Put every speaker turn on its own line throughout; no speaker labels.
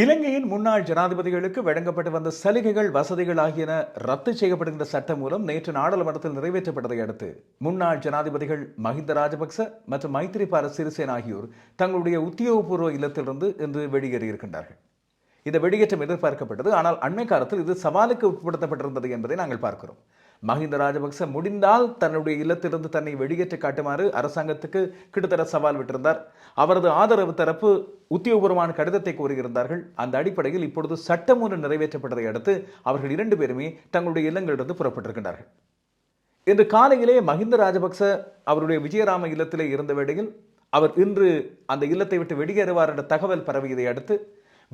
இலங்கையின் முன்னாள் ஜனாதிபதிகளுக்கு வழங்கப்பட்டு வந்த சலுகைகள் வசதிகள் ஆகியன ரத்து செய்யப்படுகின்ற சட்டம் மூலம் நேற்று நாடாளுமன்றத்தில் நிறைவேற்றப்பட்டதை அடுத்து முன்னாள் ஜனாதிபதிகள் மஹிந்த ராஜபக்ச மற்றும் மைத்திரிபால சிறிசேன ஆகியோர் தங்களுடைய உத்தியோகபூர்வ இல்லத்திலிருந்து இன்று வெளியேறியிருக்கின்றார்கள். இந்த வெளியேற்றம் எதிர்பார்க்கப்பட்டது ஆனால் அண்மை காலத்தில் இது சவாலுக்கு உட்படுத்தப்பட்டிருந்தது என்பதை நாங்கள் பார்க்கிறோம். மஹிந்த ராஜபக்ச முடிந்தால் தன்னுடைய இல்லத்திலிருந்து தன்னை வெளியேற்ற காட்டுமாறு அரசாங்கத்துக்கு கிட்டத்தட்ட சவால் விட்டிருந்தார். அவரது ஆதரவு தரப்பு உத்தியோகபூர்வமான கடிதத்தை கூறியிருந்தார்கள் அந்த அடிப்படையில் இப்பொழுது சட்டம் ஒன்று நிறைவேற்றப்பட்டதை அடுத்து அவர்கள் இரண்டு பேருமே தங்களுடைய இல்லங்களிலிருந்து புறப்பட்டிருக்கின்றார்கள். இன்று காலையிலே மஹிந்த ராஜபக்ச அவருடைய விஜயராம இல்லத்திலே இருந்த வேளையில் அவர் இன்று அந்த இல்லத்தை விட்டு வெளியேறுவார் என்ற தகவல் பரவியதை அடுத்து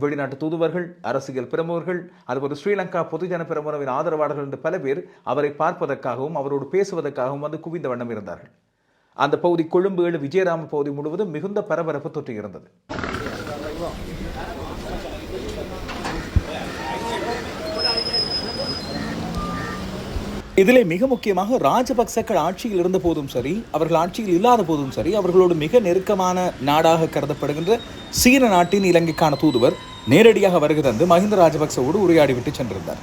வெளிநாட்டு தூதுவர்கள் அரசியல் பிரமுகர்கள் அதுபோல் ஸ்ரீலங்கா பொதுஜன பிரமுகவின் ஆதரவாளர்கள் என்று பல பேர் அவரை பார்ப்பதற்காகவும் அவரோடு பேசுவதற்காகவும் வந்து குவிந்த வண்ணம் இருந்தார்கள். அந்த பகுதி கொழும்பு ஏழு விஜயராம பகுதி முழுவதும் மிகுந்த பரபரப்பு தொற்றியிருந்தது. இதிலே மிக முக்கியமாக ராஜபக்சக்கள் ஆட்சியில் இருந்த போதும் சரி அவர்கள் ஆட்சியில் இல்லாத போதும் சரி அவர்களோடு மிக நெருக்கமான நாடாக கருதப்படுகின்ற சீன நாட்டின் இலங்கைக்கான தூதுவர் நேரடியாக வருகை தந்து மஹிந்த ராஜபக்சவோடு உரையாடிவிட்டு சென்றிருந்தார்.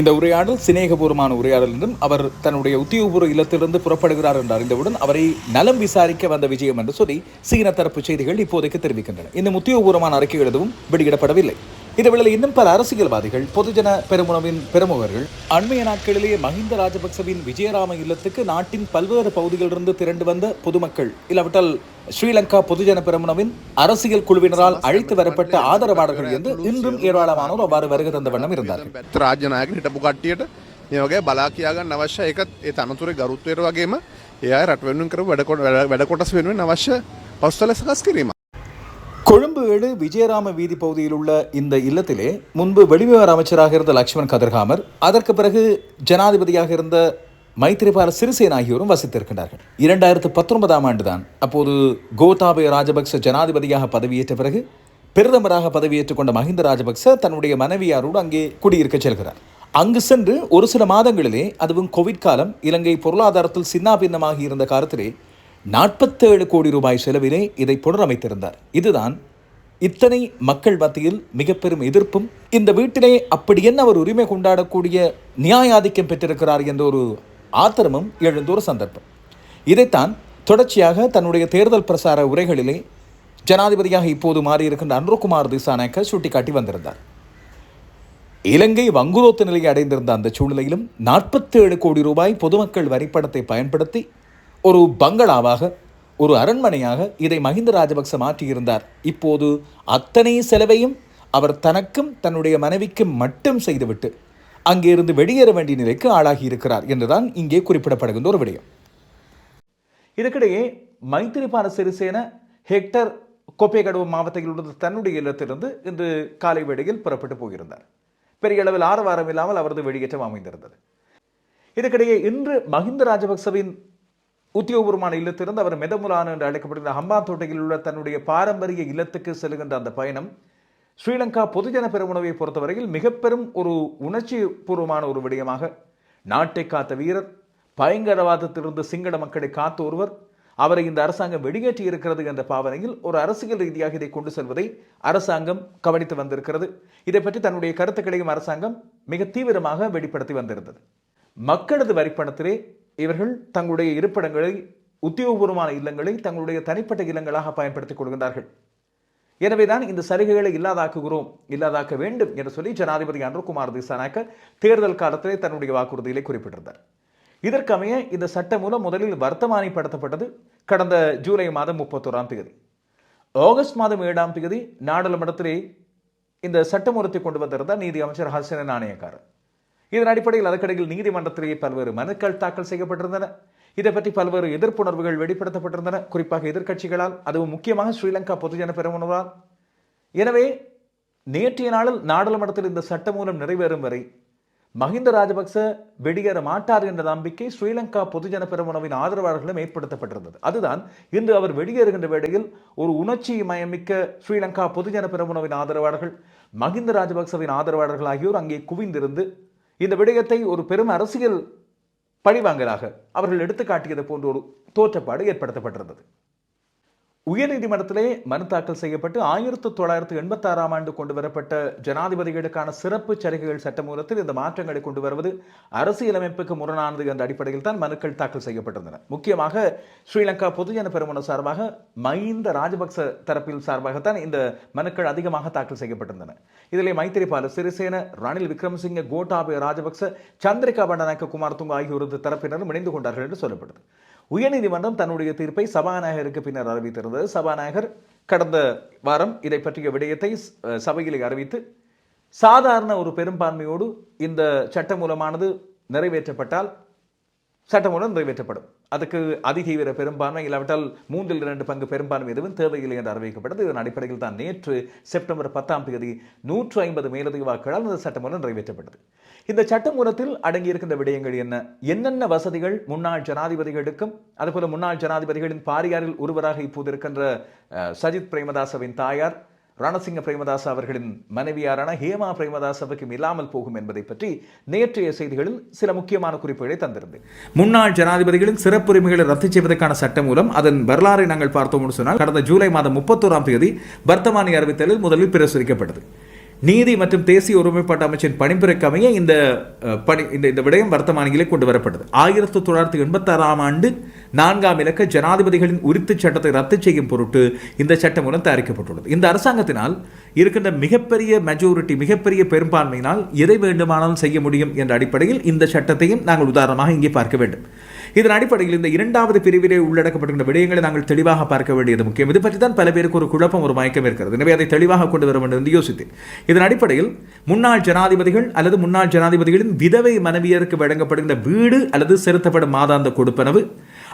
இந்த உரையாடல் சிநேகபூர்வமான உரையாடல் என்றும் அவர் தன்னுடைய உத்தியோகபூர்வ இல்லத்திலிருந்து புறப்படுகிறார் என்றார். அறிந்தவுடன் அவரை நலம் விசாரிக்க வந்த விஜயம் என்று சொல்லி சீன தரப்பு செய்திகள் இப்போதைக்கு தெரிவிக்கின்றன. இன்னும் உத்தியோகபூர்வமான அறிக்கை எழுதவும் வெளியிடப்படவில்லை. இதேவேளை இன்னும் பல அரசியல்வாதிகள் பொதுஜன பெருமுனவின் பிரமுகர்கள் அண்மைய நாட்களிலேயே மஹிந்த ராஜபக்சவின் விஜயராம இல்லத்துக்கு நாட்டின் பல்வேறு பகுதிகளிலிருந்து திரண்டு வந்த பொதுமக்கள் இல்லாவிட்டால் ஸ்ரீலங்கா பொதுஜன பெருமுனவின் அரசியல் குழுவினரால் அழைத்து வரப்பட்ட ஆதரவாளர்கள் என்று இன்றும் ஏராளமானோர் அவ்வாறு வருகை தந்த வண்ணம் இருந்தார்கள்
පැත්ත රාජ්‍ය නායක හිටපු කට්ටියට මේ වගේ බලා කියාගන්න අවශ්‍ය එකත් ඒ තනතුරේ ගරුත්වයට වගේම ඒ අය රට වෙනුවෙන් කරපු වැඩ කොට- වැඩ- වැඩ කොටස් වෙනුවෙන් අවශ්‍ය පස්වල සකස් කිරීම.
கொழும்பு ஏழு விஜயராம வீதி பகுதியில் உள்ள இந்த இல்லத்திலே முன்பு வெளிவிவகார அமைச்சராக இருந்த லக்ஷ்மண் கதிர்காமர் அதற்கு பிறகு ஜனாதிபதியாக இருந்த மைத்திரிபால சிறிசேன ஆகியோரும் வசித்திருக்கின்றார்கள். இரண்டாயிரத்து பத்தொன்பதாம் ஆண்டுதான். அப்போது கோத்தாபய ராஜபக்ச ஜனாதிபதியாக பதவியேற்ற பிறகு பிரதமராக பதவியேற்றுக் கொண்ட மஹிந்த ராஜபக்ச தன்னுடைய மனைவியாரோடு அங்கே குடியிருக்க செல்கிறார். அங்கு சென்று ஒரு சில மாதங்களிலே அதுவும் கோவிட் காலம் இலங்கை பொருளாதாரத்தில் சின்னாபின்னமாகி இருந்த காலத்திலே நாற்பத்தேழு கோடி ரூபாய் செலவிலே இதை புனரமைத்திருந்தார். இதுதான் இத்தனை மக்கள் மத்தியில் மிக பெரும் எதிர்ப்பும் இந்த வீட்டிலே அப்படி என்ன அவர் உரிமை கொண்டாடக்கூடிய நியாயாதிக்கம் பெற்றிருக்கிறார் என்ற ஒரு ஆத்திரமும் எழுந்த ஒரு சந்தர்ப்பம். இதைத்தான் தொடர்ச்சியாக தன்னுடைய தேர்தல் பிரசார உரைகளிலே ஜனாதிபதியாக இப்போது மாறியிருக்கின்ற அன்ருகுமார் திசாநாயக்க சுட்டிக்காட்டி வந்திருந்தார். இலங்கை வங்குரோத்து நிலையை அடைந்திருந்த அந்த சூழ்நிலையிலும் நாற்பத்தேழு கோடி ரூபாய் பொதுமக்கள் வரிப்படத்தை பயன்படுத்தி ஒரு பங்களாவாக ஒரு அரண்மனையாக இதை மஹிந்த ராஜபக்ச மாற்றியிருந்தார். இப்போது அத்தனை செலவையும் அவர் தனக்கும் தன்னுடைய மனைவிக்கும் மட்டும் செய்துவிட்டு அங்கிருந்து வெளியேற வேண்டிய நிலைக்கு ஆளாகி இருக்கிறார் என்றுதான் இங்கே குறிப்பிடப்படுகின்ற ஒரு விடயம். இதற்கிடையே மைத்திரிபால சிறிசேன ஹெக்டர் கோப்பேகடுவ மாவட்டத்தில் உள்ள தன்னுடைய இல்லத்திலிருந்து இன்று காலை வேளையில் புறப்பட்டு போயிருந்தார். பெரிய அளவில் ஆரவாரம் இல்லாமல் அவரது வெளியேற்றம் அமைந்திருந்தது. இதற்கிடையே இன்று மஹிந்த ராஜபக்சவின் உத்தியோகபூர்வமான இல்லத்திலிருந்து அவர் மெதமுலான என்று அழைக்கப்படுகிற ஹம்பாந்தோட்டையில் உள்ள தன்னுடைய பாரம்பரிய இல்லத்துக்கு செல்கின்ற அந்த பயணம் ஸ்ரீலங்கா பொதுஜன பெருமுனவை பொறுத்தவரையில் மிக பெரும் ஒரு உணர்ச்சி பூர்வமான ஒரு விடயமாக நாட்டை காத்த வீரர் பயங்கரவாதத்திலிருந்து சிங்கள மக்களை காத்த ஒருவர் அவரை இந்த அரசாங்கம் வெளியேற்றி இருக்கிறது என்ற பாவனையில் ஒரு அரசியல் ரீதியாக இதை கொண்டு செல்வதை அரசாங்கம் கவனித்து வந்திருக்கிறது. இதை பற்றி தன்னுடைய கருத்துக்களையும் அரசாங்கம் மிக தீவிரமாக வெளிப்படுத்தி வந்திருந்தது. மக்களது வரிப்பணத்திலே இவர்கள் தங்களுடைய இருப்பிடங்களை உத்தியோகபூர்வமான இல்லங்களை தங்களுடைய தனிப்பட்ட இல்லங்களாக பயன்படுத்திக் கொள்கின்றார்கள். எனவேதான் இந்த சலுகைகளை இல்லாதாக்குகிறோம் இல்லாதாக்க வேண்டும் என்று சொல்லி ஜனாதிபதி அன்ருகுமார் திசானாக்க தேர்தல் காலத்திலே தன்னுடைய வாக்குறுதியிலே குறிப்பிட்டிருந்தார். இதற்கமைய இந்த சட்ட மூலம் முதலில் வர்த்தமானிப்படுத்தப்பட்டது கடந்த ஜூலை மாதம் முப்பத்தோராம் தேதி. ஆகஸ்ட் மாதம் ஏழாம் தேதி நாடாளுமன்றத்திலே இந்த சட்டமூலத்தை கொண்டு வந்திருந்தார் நீதி அமைச்சர் ஹசன நாணயக்காரர். இதன் அடிப்படையில் அதற்கிடையில் நீதிமன்றத்திலேயே பல்வேறு மனுக்கள் தாக்கல் செய்யப்பட்டிருந்தன. இதை பற்றி பல்வேறு எதிர்ப்புணர்வுகள் வெளிப்படுத்தப்பட்டிருந்தன. குறிப்பாக எதிர்க்கட்சிகளால் அதுவும் முக்கியமாக ஸ்ரீலங்கா பொதுஜன பெருமுனவால் எனவே நேற்றைய நாளில் நாடாளுமன்றத்தில் இந்த சட்டமூலம் நிறைவேறும் வரை மஹிந்த ராஜபக்ச வெளியேற மாட்டார் என்ற நம்பிக்கை ஸ்ரீலங்கா பொதுஜன பெருமுனவின் ஆதரவாளர்களும் ஏற்படுத்தப்பட்டிருந்தது. அதுதான் இன்று அவர் வெளியேறுகின்ற வேளையில் ஒரு உணர்ச்சி மயமிக்க ஸ்ரீலங்கா பொதுஜன பெருமுனவின் ஆதரவாளர்கள் மஹிந்த ராஜபக்சவின் ஆதரவாளர்கள் ஆகியோர் அங்கே குவிந்திருந்து இந்த விடயத்தை ஒரு பெரும் அரசியல் பழிவாங்கலாக அவர்கள் எடுத்துக்காட்டியது போன்ற ஒரு தோற்றப்பாடு ஏற்படுத்தப்பட்டிருந்தது. உயர்நீதிமன்றத்திலே மனு தாக்கல் செய்யப்பட்டு ஆயிரத்து தொள்ளாயிரத்து எண்பத்தி ஆறாம் ஆண்டு கொண்டு வரப்பட்ட ஜனாதிபதிகளுக்கான சிறப்பு சலுகைகள் சட்டமூலத்தில் இந்த மாற்றங்களை கொண்டு வருவது அரசியலமைப்புக்கு முரணானது என்ற அடிப்படையில் தான் மனுக்கள் தாக்கல் செய்யப்பட்டிருந்தன. முக்கியமாக ஸ்ரீலங்கா பொதுஜன பெருமன சார்பாக மஹிந்த ராஜபக்ச தரப்பில் சார்பாகத்தான் இந்த மனுக்கள் அதிகமாக தாக்கல் செய்யப்பட்டிருந்தன. இதிலே மைத்திரிபால சிறிசேன ரணில் விக்ரமசிங்க கோட்டாபய ராஜபக்ச சந்திரிகா பண்டநாயக்க குமாரதுங்க ஆகியோரது தரப்பினரும் இணைந்து கொண்டார்கள் என்று சொல்லப்படுது. உயர்நீதிமன்றம் தன்னுடைய தீர்ப்பை சபாநாயகருக்கு பின்னர் அறிவித்திருந்தது. சபாநாயகர் கடந்த வாரம் இதை பற்றிய விடயத்தை சபையில் சபையிலே அறிவித்து சாதாரண ஒரு பெரும்பான்மையோடு இந்த சட்டமூலமானது நிறைவேற்றப்பட்டால் சட்டமூலம் நிறைவேற்றப்படும். அதுக்கு அதிதீவிர பெரும்பான்மை இல்லாவிட்டால் மூன்றில் இரண்டு பங்கு பெரும்பான்மை எதுவும் தேவையில்லை என்று அறிவிக்கப்பட்டது இதன் அடிப்படையில் தான் நேற்று செப்டம்பர் பத்தாம் தேதி நூற்று ஐம்பது மேலதிக வாக்குகளால் இந்த சட்டமூலம் நிறைவேற்றப்பட்டது. இந்த சட்டமூலத்தில் அடங்கியிருக்கின்ற விடயங்கள் என்ன? என்னென்ன வசதிகள் முன்னாள் ஜனாதிபதிகளுக்கும் அதுபோல முன்னாள் ஜனாதிபதிகளின் பாரியாரில் ஒருவராக இப்போது இருக்கின்ற சஜித் பிரேமதாசவின் தாயார் ரணசிங்க பிரேமதாச அவர்களின் மனைவியாரான ஹேமா பிரேமதாசவுக்கும் இல்லாமல் போகும் என்பதை பற்றி நேற்றைய செய்திகளில் சில முக்கியமான குறிப்புகளை தந்திருந்தது முன்னாள் ஜனாதிபதிகளின் சிறப்புரிமைகளை ரத்து செய்வதற்கான சட்டம் மூலம் அதன் வரலாறை நாங்கள் பார்த்தோம் சொன்னால் கடந்த ஜூலை மாதம் முப்பத்தோராம் தேதி வர்த்தமானி அறிவித்தலில் முதலில் பிரசுரிக்கப்பட்டது. நீதி மற்றும் தேசிய ஒருமைப்பாட்டு அமைச்சின் பணிப்புரைக்கு இந்த பணி இந்த இந்த விடயம் வர்த்தமானியிலே கொண்டு வரப்பட்டது. ஆயிரத்தி தொள்ளாயிரத்தி எண்பத்தாறாம் ஆண்டு நான்காம் இலக்க ஜனாதிபதிகளின் உரித்து சட்டத்தை ரத்து செய்யும் பொருட்டு இந்த சட்டம் மூலம் தயாரிக்கப்பட்டுள்ளது. இந்த அரசாங்கத்தினால் இருக்கின்ற மிகப்பெரிய மெஜாரிட்டி மிகப்பெரிய பெரும்பான்மையினால் எதை வேண்டுமானாலும் செய்ய முடியும் என்ற அடிப்படையில் இந்த சட்டத்தையும் நாங்கள் உதாரணமாக இங்கே பார்க்க வேண்டும். இதன் அடிப்படையில் இந்த இரண்டாவது பிரிவிலே உள்ளடக்கப்பட்டுள்ள விடயங்களை நாங்கள் தெளிவாக பார்க்க வேண்டியது முக்கியம். இது பற்றி தான் பல பேருக்கு ஒரு குழப்பம் ஒரு மயக்கம் இருக்கிறது. எனவே அதை தெளிவாக கொண்டு வர வேண்டும் என்று யோசித்தேன். இதன் அடிப்படையில் முன்னாள் ஜனாதிபதிகள் அல்லது முன்னாள் ஜனாதிபதிகளின் விதவை மனைவியருக்கு வழங்கப்படுகின்ற வீடு அல்லது செலுத்தப்படும் மாதாந்த கொடுப்பனவு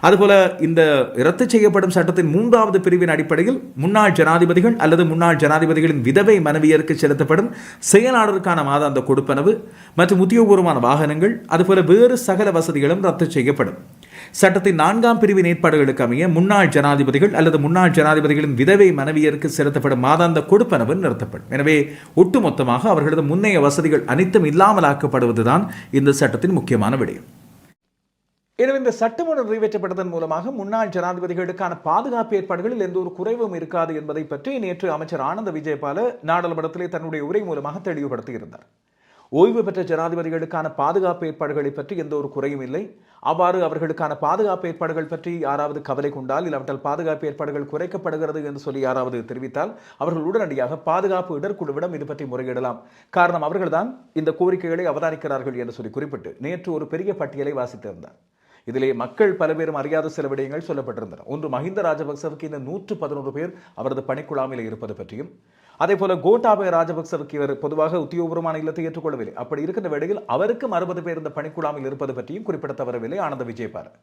அதுபோல இந்த ரத்து செய்யப்படும் சட்டத்தின் மூன்றாவது பிரிவின் அடிப்படையில் முன்னாள் ஜனாதிபதிகள் அல்லது முன்னாள் ஜனாதிபதிகளின் விதவை மனைவியருக்கு செலுத்தப்படும் செயலாளருக்கான மாதாந்த கொடுப்பனவு மற்றும் உத்தியோகபூர்வமான வாகனங்கள் அதுபோல வேறு சகல வசதிகளும் ரத்து செய்யப்படும். சட்டத்தின் நான்காம் பிரிவின் ஏற்பாடுகளுக்கு அமைய முன்னாள் ஜனாதிபதிகள் அல்லது முன்னாள் ஜனாதிபதிகளின் விதவை மனைவியருக்கு செலுத்தப்படும் மாதாந்த கொடுப்பனவு நிறுத்தப்படும். எனவே ஒட்டுமொத்தமாக அவர்களது முன்னைய வசதிகள் அனைத்தும் இல்லாமலாக்கப்படுவதுதான் இந்த சட்டத்தின் முக்கியமான விடயம். எனவே இந்த சட்டமன்றம் நிறைவேற்றப்பட்டதன் மூலமாக முன்னாள் ஜனாதிபதிகளுக்கான பாதுகாப்பு ஏற்பாடுகளில் எந்த ஒரு குறைவும் இருக்காது என்பதை பற்றி நேற்று அமைச்சர் ஆனந்த விஜயபால நாடாளுமன்றத்திலே தன்னுடைய உரை மூலமாக தெளிவுபடுத்தியிருந்தார். ஓய்வு பெற்ற ஜனாதிபதிகளுக்கான பாதுகாப்பு ஏற்பாடுகளை பற்றி எந்த ஒரு குறையும் இல்லை. அவ்வாறு அவர்களுக்கான பாதுகாப்பு ஏற்பாடுகள் பற்றி யாராவது கவலை கொண்டால் இல்லாவிட்டால் பாதுகாப்பு ஏற்பாடுகள் குறைக்கப்படுகிறது என்று சொல்லி யாராவது தெரிவித்தால் அவர்கள் உடனடியாக பாதுகாப்பு இடர்குழுவிடம் இது பற்றி முறையிடலாம். காரணம் அவர்கள்தான் இந்த கோரிக்கைகளை அவதானிக்கிறார்கள் என்று சொல்லி குறிப்பிட்டு நேற்று ஒரு பெரிய பட்டியலை வாசித்திருந்தார். இதிலே மக்கள் பல பேரும் அறியாத சில விடயங்கள் சொல்லப்பட்டிருந்தன. ஒன்று மஹிந்த ராஜபக்சவுக்கு இந்த நூற்று பதினோரு பேர் அவரது பணிக்குழாமையில் இருப்பது பற்றியும் அதே போல கோட்டாபய ராஜபக்சவுக்கு இவர் பொதுவாக உத்தியோகபூர்வமான இல்லத்தை ஏற்றுக்கொள்ளவில்லை. அப்படி இருக்கின்ற வேளையில் அவருக்கும் அறுபது பேர் இந்த பணிக்குழாமையில் இருப்பது பற்றியும் குறிப்பிட தவறவில்லை ஆனந்த விஜயபாரன்.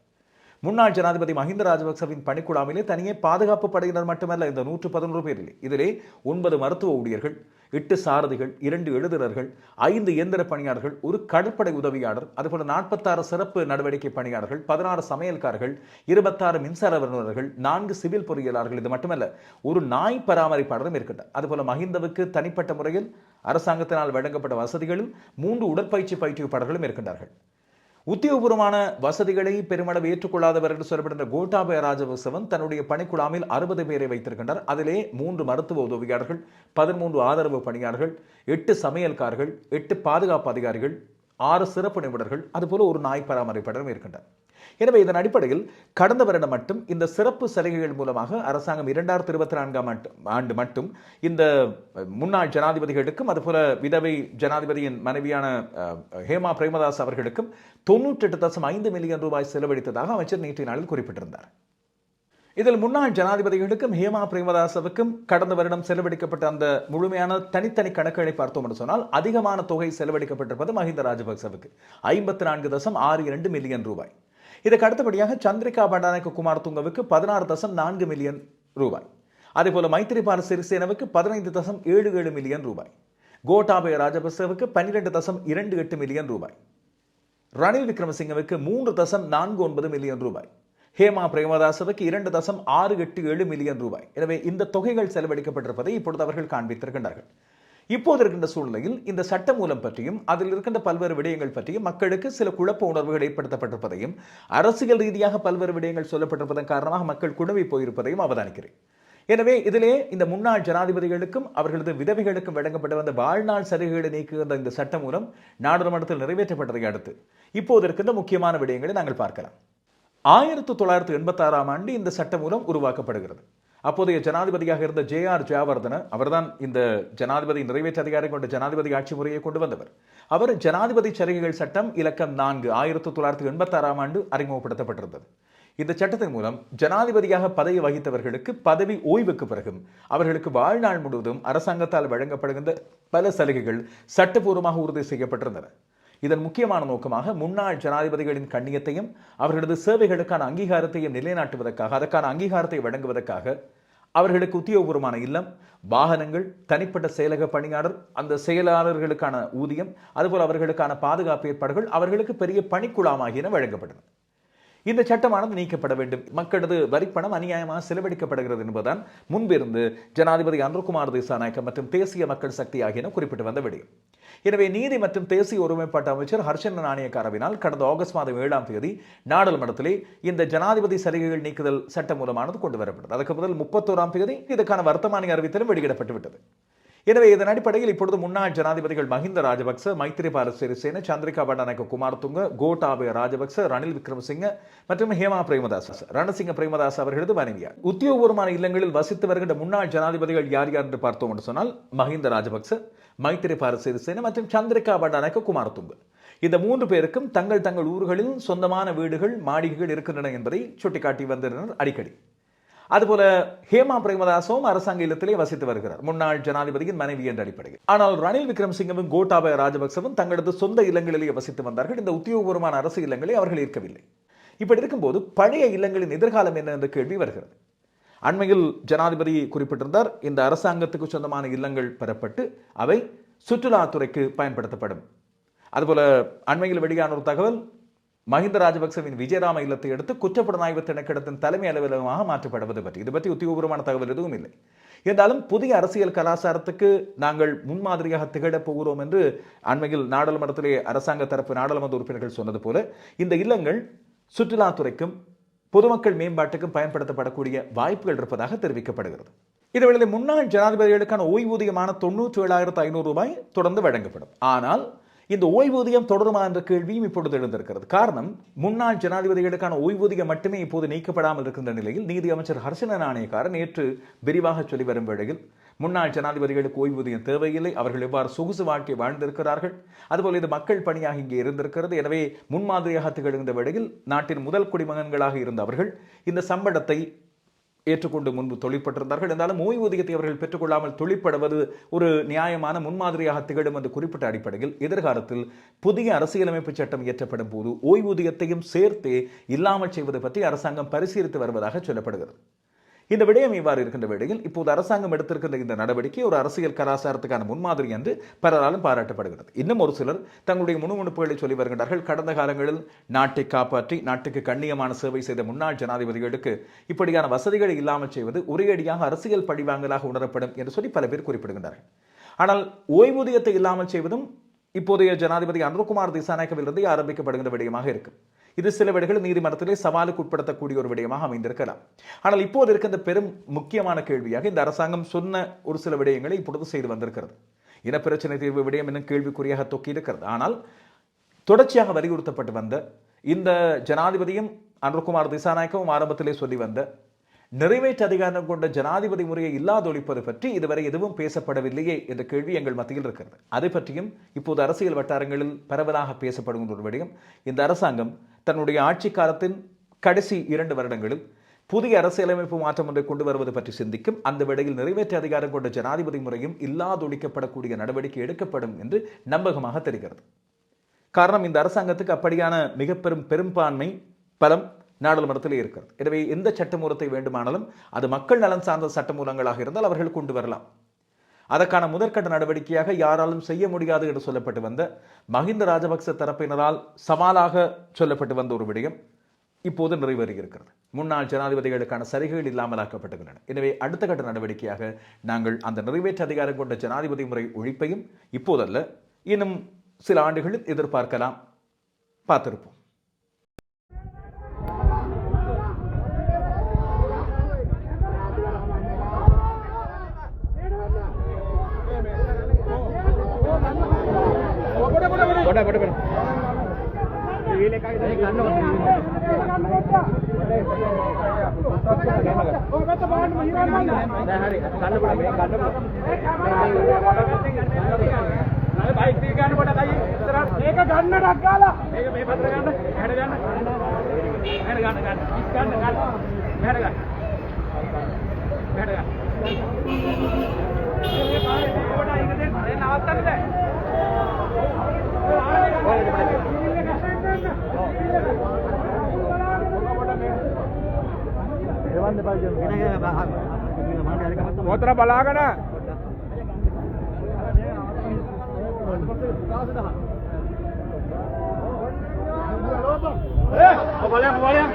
முன்னாள் ஜனாதிபதி மஹிந்த ராஜபக்சவின் பணிக்குழாமிலே தனியே பாதுகாப்பு படையினர் மட்டுமல்ல இந்த நூற்று பதினோரு பேரில். இதிலே ஒன்பது மருத்துவ ஊழியர்கள் எட்டு சாரதிகள் இரண்டு எழுதுரர்கள் ஐந்து இயந்திர பணியாளர்கள் ஒரு கடற்படை உதவியாளர் அதுபோல நாற்பத்தாறு சிறப்பு நடவடிக்கை பணியாளர்கள் பதினாறு சமையல்காரர்கள் இருபத்தாறு மின்சார வல்லுநர்கள் நான்கு சிவில் பொறியியலாளர்கள் இது மட்டுமல்ல ஒரு நாய் பராமரிப்பாளரும் இருக்கின்றார். அதுபோல மஹிந்தவுக்கு தனிப்பட்ட முறையில் அரசாங்கத்தினால் வழங்கப்பட்ட வசதிகளும் மூன்று உடற்பயிற்சி பயிற்றுவிப்பாளர்களும் இருக்கின்றார்கள். உத்தியோகபூர்வமான வசதிகளை பெருமளவு ஏற்றுக்கொள்ளாதவர் என்று சொல்லப்படுகின்ற கோட்டாபய ராஜபக்சவன் தன்னுடைய பணிக்குழாமில் அறுபது பேரை வைத்திருக்கின்றார். அதிலே மூன்று மருத்துவ உதவியாளர்கள் பதிமூன்று ஆதரவு பணியாளர்கள் எட்டு சமையல்காரர்கள் எட்டு பாதுகாப்பு அதிகாரிகள் ஆறு சிறப்பு நிபுணர்கள் அதுபோல ஒரு நாய் பராமரிப்பாளரும் இருக்கின்றனர். எனவே இதன் அடிப்படையில் கடந்த வருடம் மட்டும் இந்த சிறப்பு சலுகைகள் மூலமாக அரசாங்கம் இரண்டாயிரத்தி இருபத்தி நான்காம் ஆண்டு- மட்டும் இந்த முன்னாள் ஜனாதிபதிகளுக்கும் அதுபோல விதவை ஜனாதிபதியின் மனைவியான ஹேமா பிரேமதாஸ் அவர்களுக்கும் தொன்னூற்றெட்டு தசம் ஐந்து மில்லியன் ரூபாய் செலவழித்ததாக அமைச்சர் நேற்றைய நாளில் குறிப்பிட்டிருந்தார். இதில் முன்னாள் ஜனாதிபதிகளுக்கும் ஹேமா பிரேமதாசவுக்கும் கடந்த வருடம் செலவழிக்கப்பட்ட அந்த முழுமையான தனித்தனி கணக்குகளை பார்த்தோம் என்று சொன்னால் அதிகமான தொகை செலவழிக்கப்பட்டிருப்பது மஹிந்த ராஜபக்சவுக்கு. ஐம்பத்தி நான்கு தசம் ஆறு இரண்டு மில்லியன் ரூபாய். இதற்கு அடுத்தபடியாக சந்திரிகா பண்டாரநாயக்க குமார் துங்கவுக்கு பதினாறு தசம் நான்கு மில்லியன் ரூபாய். அதேபோல மைத்திரிபால சிறிசேனவுக்கு பதினைந்து தசம் ஏழு ஏழு மில்லியன் ரூபாய். கோட்டாபய ராஜபக்சவுக்கு பன்னிரெண்டு தசம் இரண்டு எட்டு மில்லியன் ரூபாய். ரணில் விக்ரமசிங்கவுக்கு மூன்று தசம் நான்கு ஒன்பது மில்லியன் ரூபாய். ஹேமா பிரேமதாசவுக்கு இரண்டு தசம் ஆறு எட்டு ஏழு மில்லியன் ரூபாய். எனவே இந்த தொகைகள் செலவழிக்கப்பட்டிருப்பதை இப்பொழுது அவர்கள் காண்பித்திருக்கின்றார்கள். இப்போது இருக்கின்ற சூழ்நிலையில் இந்த சட்ட மூலம் பற்றியும் அதில் இருக்கின்ற பல்வேறு விடயங்கள் பற்றியும் மக்களுக்கு சில குழப்ப உணர்வுகள் ஏற்படுத்தப்பட்டிருப்பதையும் அரசியல் ரீதியாக பல்வேறு விடயங்கள் சொல்லப்பட்டிருப்பதன் காரணமாக மக்கள் குழம்பி போயிருப்பதையும் அவதானிக்கிறேன். எனவே இதிலே இந்த முன்னாள் ஜனாதிபதிகளுக்கும் அவர்களது விதவைகளுக்கும் வழங்கப்பட்ட வந்த வாழ்நாள் சலுகைகளை நீக்குகின்ற இந்த சட்டம் மூலம் நாடாளுமன்றத்தில் நிறைவேற்றப்பட்டதை அடுத்து இப்போது இருக்கின்ற முக்கியமான விடயங்களை நாங்கள் பார்க்கலாம். ஆயிரத்தி தொள்ளாயிரத்தி எண்பத்தாறாம் ஆண்டு இந்த சட்டம் மூலம் உருவாக்கப்படுகிறது. அப்போதைய ஜனாதிபதியாக இருந்த ஜே ஆர் ஜெயவர்தன அவர்தான் இந்த ஜனாதிபதி நிறைவேற்ற அதிகாரம் கொண்ட ஜனாதிபதி ஆட்சி முறையை கொண்டு வந்தவர். அவர் ஜனாதிபதி சலுகைகள் சட்டம் இலக்கம் நான்கு ஆயிரத்தி தொள்ளாயிரத்தி எண்பத்தாறாம் ஆண்டு அறிமுகப்படுத்தப்பட்டிருந்தது. இந்த சட்டத்தின் மூலம் ஜனாதிபதியாக பதவி வகித்தவர்களுக்கு பதவி ஓய்வுக்கு பிறகும் அவர்களுக்கு வாழ்நாள் முழுவதும் அரசாங்கத்தால் வழங்கப்படுகின்ற பல சலுகைகள் சட்டப்பூர்வமாக உறுதி செய்யப்பட்டிருந்தன. இதன் முக்கியமான நோக்கமாக முன்னாள் ஜனாதிபதிகளின் கண்ணியத்தையும் அவர்களது சேவைகளுக்கான அங்கீகாரத்தையும் நிலைநாட்டுவதற்காக அதற்கான அங்கீகாரத்தை வழங்குவதற்காக அவர்களுக்கு உத்தியோகபூர்வமான இல்லம் வாகனங்கள் தனிப்பட்ட செயலக பணியாளர் அந்த செயலாளர்களுக்கான ஊதியம் அதுபோல் அவர்களுக்கான பாதுகாப்பு ஏற்பாடுகள் அவர்களுக்கு பெரிய பணிக்குழாம் ஆகியன வழங்கப்பட்டன. இந்த சட்டமானது நீக்கப்பட வேண்டும். மக்களது வரிப்பணம் அநியாயமாக செலவழிக்கப்படுகிறது என்பதுதான் முன்பிருந்து ஜனாதிபதி அன்ருகுமார் திசாநாயக்க மற்றும் தேசிய மக்கள் சக்தி ஆகியன குறிப்பிட்டு வந்த விடயம். எனவே நீதி மற்றும் தேசிய ஒருமைப்பாட்டு அமைச்சர் ஹர்ஷன் நாணயக்காரவினால் கடந்த ஆகஸ்ட் மாதம் ஏழாம் தேதி நாடாளுமன்றத்திலே இந்த ஜனாதிபதி சலுகைகள் நீக்குதல் சட்டம் மூலமானது கொண்டு வரப்பட்டது. அதுக்கு முதல் முப்பத்தோராம் தேதி இதுக்கான வர்த்தமானி அறிவித்தலும் வெளியிடப்பட்டு விட்டது. எனவே இதன் அடிப்படையில் இப்பொழுது முன்னாள் ஜனாதிபதிகள் மஹிந்த ராஜபக்ச மைத்திரிபால சிறிசேன சந்திரிகா பண்டாநாயக்க குமாரதுங்க கோட்டாபய ராஜபக்ச ரணில் விக்ரமசிங்க மற்றும் ஹேமா பிரேமதாஸ் ரணசிங்க பிரேமதாஸ் அவர்களது மனைவியார் உத்தியோகபூர்வமான இல்லங்களில் வசித்து வருகின்ற முன்னாள் ஜனாதிபதிகள் யார் யார் என்று பார்த்தோம் என்று சொன்னால் மஹிந்த ராஜபக்ச மைத்திரிபால சிறிசேன மற்றும் சந்திரிகா பண்டாநாயக்க குமாரதுங்க. இந்த மூன்று பேருக்கும் தங்கள் தங்கள் ஊர்களில் சொந்தமான வீடுகள் மாளிகைகள் இருக்கின்றன என்பதை சுட்டிக்காட்டி வந்திருந்தனர் அடிக்கடி. அதுபோல ஹேமா பிரேமதாசவும் அரசாங்க இல்லத்திலே வசித்து வருகிறார். முன்னாள் ஜனாதிபதியின் மனைவி என்ற அடிப்படையில். ஆனால் ரணில் விக்ரமசிங்கவும் கோட்டாபய ராஜபக்சவும் தங்களது சொந்த இல்லங்களிலேயே வசித்து வந்தார்கள். இந்த உத்தியோகபூர்வமான அரசு இல்லங்களை அவர்கள் இருக்கவில்லை இப்படி இருக்கும்போது பழைய இல்லங்களின் எதிர்காலம் என்ன என்ற கேள்வி வருகிறது. அண்மையில் ஜனாதிபதி குறிப்பிட்டிருந்தார் இந்த அரசாங்கத்துக்கு சொந்தமான இல்லங்கள் பெறப்பட்டு அவை சுற்றுலாத்துறைக்கு பயன்படுத்தப்படும். அதுபோல அண்மையில் வெளியான ஒரு தகவல் மஹிந்த ராஜபக்சவின் விஜயராம இல்லத்தை எடுத்து குற்றப்புலனாய்வு திணைக்கிடத்தின் தலைமை அலுவலகமாக மாற்றப்படுவது பற்றி. இது பற்றி உத்தியோகபூர்வமான தகவல் எதுவும் இல்லை. இருந்தாலும் புதிய அரசியல் கலாச்சாரத்துக்கு நாங்கள் முன்மாதிரியாக திகழப் போகிறோம் என்று அண்மையில் நாடாளுமன்றத்திலே அரசாங்க தரப்பு நாடாளுமன்ற உறுப்பினர்கள் சொன்னது போல இந்த இல்லங்கள் சுற்றுலாத்துறைக்கும் பொதுமக்கள் மேம்பாட்டுக்கும் பயன்படுத்தப்படக்கூடிய வாய்ப்புகள் இருப்பதாக தெரிவிக்கப்படுகிறது. இதுவேளை முன்னாள் ஜனாதிபதிகளுக்கான ஓய்வூதியமான தொண்ணூற்றி ஏழாயிரத்து ஐநூறு ரூபாய் தொடர்ந்து வழங்கப்படும். ஆனால் இந்த ஓய்வூதியம் தொடருமா என்ற கேள்வியும் இப்பொழுது எழுந்திருக்கிறது. காரணம் முன்னாள் ஜனாதிபதிகளுக்கான ஓய்வூதியம் மட்டுமே இப்போது நீக்கப்படாமல் இருக்கின்ற நிலையில் நீதி அமைச்சர் ஹர்ஷன நாணயக்காரர் நேற்று விரிவாக சொல்லி வரும் வேளையில் முன்னாள் ஜனாதிபதிகளுக்கு ஓய்வூதியம் தேவையில்லை அவர்கள் எவ்வாறு சொகுசு வாழ்க்கை வாழ்ந்திருக்கிறார்கள்? அதுபோல் இது மக்கள் பணியாக இங்கே இருந்திருக்கிறது. எனவே முன்மாதிரியாக திகழ்கின்ற வேளையில் நாட்டின் முதல் குடிமகன்களாக இருந்த அவர்கள் இந்த சம்பளத்தை ஏற்றுக்கொண்டு முன்பு தொழிற்பட்டிருந்தார்கள். இருந்தாலும் ஓய்வூதியத்தை அவர்கள் பெற்றுக்கொள்ளாமல் தொழிற்படுவது ஒரு நியாயமான முன்மாதிரியாக திகழும் என்று குறிப்பிட்ட அடிப்படையில் எதிர்காலத்தில் புதிய அரசியலமைப்பு சட்டம் இயற்றப்படும் போது ஓய்வூதியத்தையும் சேர்த்தே இல்லாமல் செய்வது பற்றி அரசாங்கம் பரிசீலித்து வருவதாக சொல்லப்படுகிறது. இந்த விடயம் இவ்வாறு இருக்கின்ற வேளையில் இப்போது அரசாங்கம் எடுத்திருக்கின்ற இந்த நடவடிக்கை ஒரு அரசியல் கலாச்சாரத்துக்கான முன்மாதிரி என்று பலராலும் பாராட்டப்படுகிறது. இன்னும் ஒரு சிலர் தங்களுடைய முணுமுணுப்புகளை சொல்லி வருகின்றார்கள். கடந்த காலங்களில் நாட்டை காப்பாற்றி நாட்டுக்கு கண்ணியமான சேவை செய்த முன்னாள் ஜனாதிபதிகளுக்கு இப்படியான வசதிகளை இல்லாமல் செய்வது ஒரேடியாக அரசியல் பழிவாங்கலாக உணரப்படும் என்று சொல்லி பல பேர் குறிப்பிடுகின்றார்கள். ஆனால் ஓய்வூதியத்தை இல்லாமல் செய்வதும் இப்போதைய ஜனாதிபதி அனுர்குமார் திசாநாயக்கவிலிருந்து ஆரம்பிக்கப்படுகின்ற விடயமாக இருக்கும் இது சில வேளைகளில் நீதிமன்றத்திலே சவாலுக்கு உட்படுத்தக்கூடிய ஒரு விடயமாக அமைந்திருக்கலாம். ஆனால் இப்போது இருக்கின்ற பெரும் முக்கியமான கேள்வியாக இந்த அரசாங்கம் சொன்ன ஒரு சில விடயங்களை இப்பொழுது செய்து வந்திருக்கிறது. இனப்பிரச்சனை தீர்வு விடயம் என்னும் கேள்விக்குறியாக தொக்கி இருக்கிறது ஆனால் தொடர்ச்சியாக வலியுறுத்தப்பட்டு வந்த இந்த ஜனாதிபதியும் அனுர்குமார் திசாநாயக்கவும் ஆரம்பத்திலே சொல்லி வந்த நிறைவேற்று அதிகாரம் கொண்ட ஜனாதிபதி முறையை இல்லாதொழிப்பது பற்றி இதுவரை எதுவும் பேசப்படவில்லையே என்ற கேள்வி எங்கள் மத்தியில் இருக்கிறது. அதை பற்றியும் இப்போது அரசியல் வட்டாரங்களில் பரவலாக பேசப்படும் ஒரு விடயம். இந்த அரசாங்கம் தன்னுடைய ஆட்சி காலத்தின் கடைசி இரண்டு வருடங்களில் புதிய அரசியலமைப்பு மாற்றம் ஒன்றை கொண்டு வருவது பற்றி சிந்திக்கும் அந்த வேளையில் நிறைவேற்ற அதிகாரம் கொண்ட ஜனாதிபதி முறையும் இல்லாதொழிக்கப்படக்கூடிய நடவடிக்கை எடுக்கப்படும் என்று நம்பகமாக தெரிகிறது. காரணம் இந்த அரசாங்கத்துக்கு அப்படியான மிக பெரும் பெரும்பான்மை பலம் நாடாளுமன்றத்தில் இருக்கிறது. எனவே எந்த சட்டமூலத்தை வேண்டுமானாலும் அது மக்கள் நலன் சார்ந்த சட்டமூலங்களாக இருந்தால் அவர்கள் கொண்டு வரலாம். அதற்கான முதற்கட்ட நடவடிக்கையாக யாராலும் செய்ய முடியாது என்று சொல்லப்பட்டு வந்த மஹிந்த ராஜபக்ச தரப்பினரால் சவாலாக சொல்லப்பட்டு வந்த ஒரு விடயம் இப்போது நிறைவேறியிருக்கிறது. முன்னாள் ஜனாதிபதிகளுக்கான சலுகைகள் இல்லாமலாக்கப்பட்டுள்ளன. எனவே அடுத்த கட்ட நடவடிக்கையாக நாங்கள் அந்த நிறைவேற்று அதிகாரம் கொண்ட ஜனாதிபதி முறை ஒழிப்பையும் இப்போதல்ல இன்னும் சில ஆண்டுகளில் எதிர்பார்க்கலாம். பார்த்திருப்போம்.
පොතර බලාගෙන ඔබලයන් ඔබලයන්